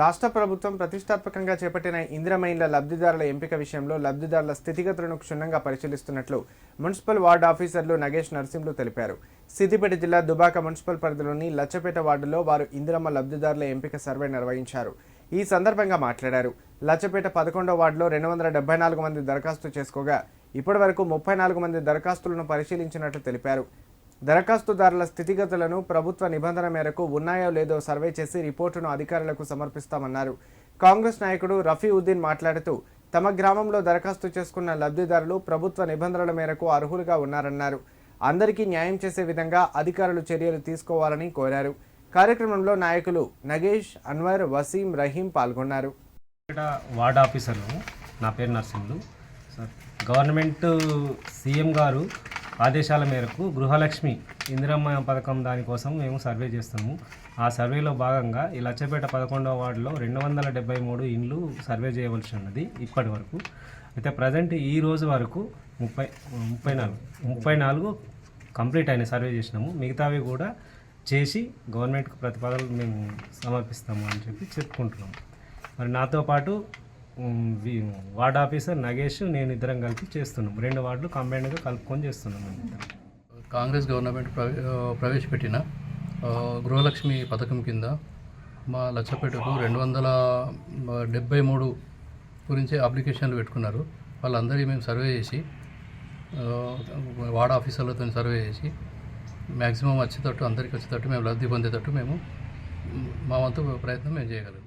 రాష్ట్ర ప్రభుత్వం ప్రతిష్టాత్మకంగా చేపట్టిన ఇందిరమైన్ల లబ్ధిదారుల ఎంపిక విషయంలో లబ్ధిదారుల స్థితిగతులను క్షుణ్ణంగా పరిశీలిస్తున్నట్లు మున్సిపల్ వార్డు ఆఫీసర్లు నగేష్ నరసింహులు తెలిపారు. సిద్దిపేట జిల్లా దుబాక మున్సిపల్ పరిధిలోని లచ్చపేట వార్డులో వారు ఇందిరమ్మ లబ్ధిదారుల ఎంపిక సర్వే నిర్వహించారు. ఈ సందర్భంగా మాట్లాడారు. లచ్చపేట పదకొండో వార్డులో రెండు వందల డెబ్బై నాలుగు మంది దరఖాస్తు చేసుకోగా ఇప్పటి వరకు ముప్పై నాలుగు మంది దరఖాస్తులను పరిశీలించినట్లు తెలిపారు. దరఖాస్తుదారుల స్థితిగతులను ప్రభుత్వ నిబంధన మేరకు ఉన్నాయో లేదో సర్వే చేసి రిపోర్టును అధికారులకు సమర్పిస్తామన్నారు. కాంగ్రెస్ నాయకుడు రఫీఉద్దీన్ మాట్లాడుతూ తమ గ్రామంలో దరఖాస్తు చేసుకున్న లబ్ధిదారులు ప్రభుత్వ నిబంధనల మేరకు అర్హులుగా ఉన్నారన్నారు. అందరికీ న్యాయం చేసే విధంగా అధికారులు చర్యలు తీసుకోవాలని కోరారు. కార్యక్రమంలో నాయకులు నగేష్ అన్వర్ వసీం రహీం పాల్గొన్నారు. ఇక్కడ వార్డ్ ఆఫీసర్లు నా పేరు నర్సింహులు. సార్ గవర్నమెంట్ సీఎం గారు ఆదేశాల మేరకు గృహలక్ష్మి ఇందిరమ్మ పథకం దానికోసం మేము సర్వే చేస్తాము ఆ సర్వేలో భాగంగా ఈ లచ్చపేట పదకొండవ వార్డులో రెండు వందల డెబ్బై మూడు ఇండ్లు సర్వే చేయవలసి ఉన్నది ఇప్పటి వరకు. అయితే ప్రజెంట్ ఈ రోజు వరకు ముప్పై ముప్పై నాలుగు ముప్పై నాలుగు కంప్లీట్ అయిన సర్వే చేసినాము. మిగతావి కూడా చేసి గవర్నమెంట్కి ప్రతిపాదనలు మేము సమర్పిస్తాము అని చెప్పి చెప్పుకుంటున్నాము. మరి నాతో పాటు వార్డ్ ఆఫీసర్ నగేష్ నేను ఇద్దరం కలిపి చేస్తున్నాం. రెండు వార్డులు కంబైన్డ్గా కలుపుకొని చేస్తున్నాం కాంగ్రెస్ గవర్నమెంట్ ప్రవేశపెట్టిన గృహలక్ష్మి పథకం కింద మా లచ్చపేటకు రెండు వందల డెబ్బై మూడు గురించి అప్లికేషన్లు పెట్టుకున్నారు. వాళ్ళందరికీ మేము సర్వే చేసి వార్డ్ ఆఫీసర్లతో సర్వే చేసి మ్యాక్సిమం వచ్చేటట్టు అందరికీ వచ్చేటట్టు మేము లబ్ధి పొందేటట్టు మేము మా వంతు ప్రయత్నం మేము చేయగలం.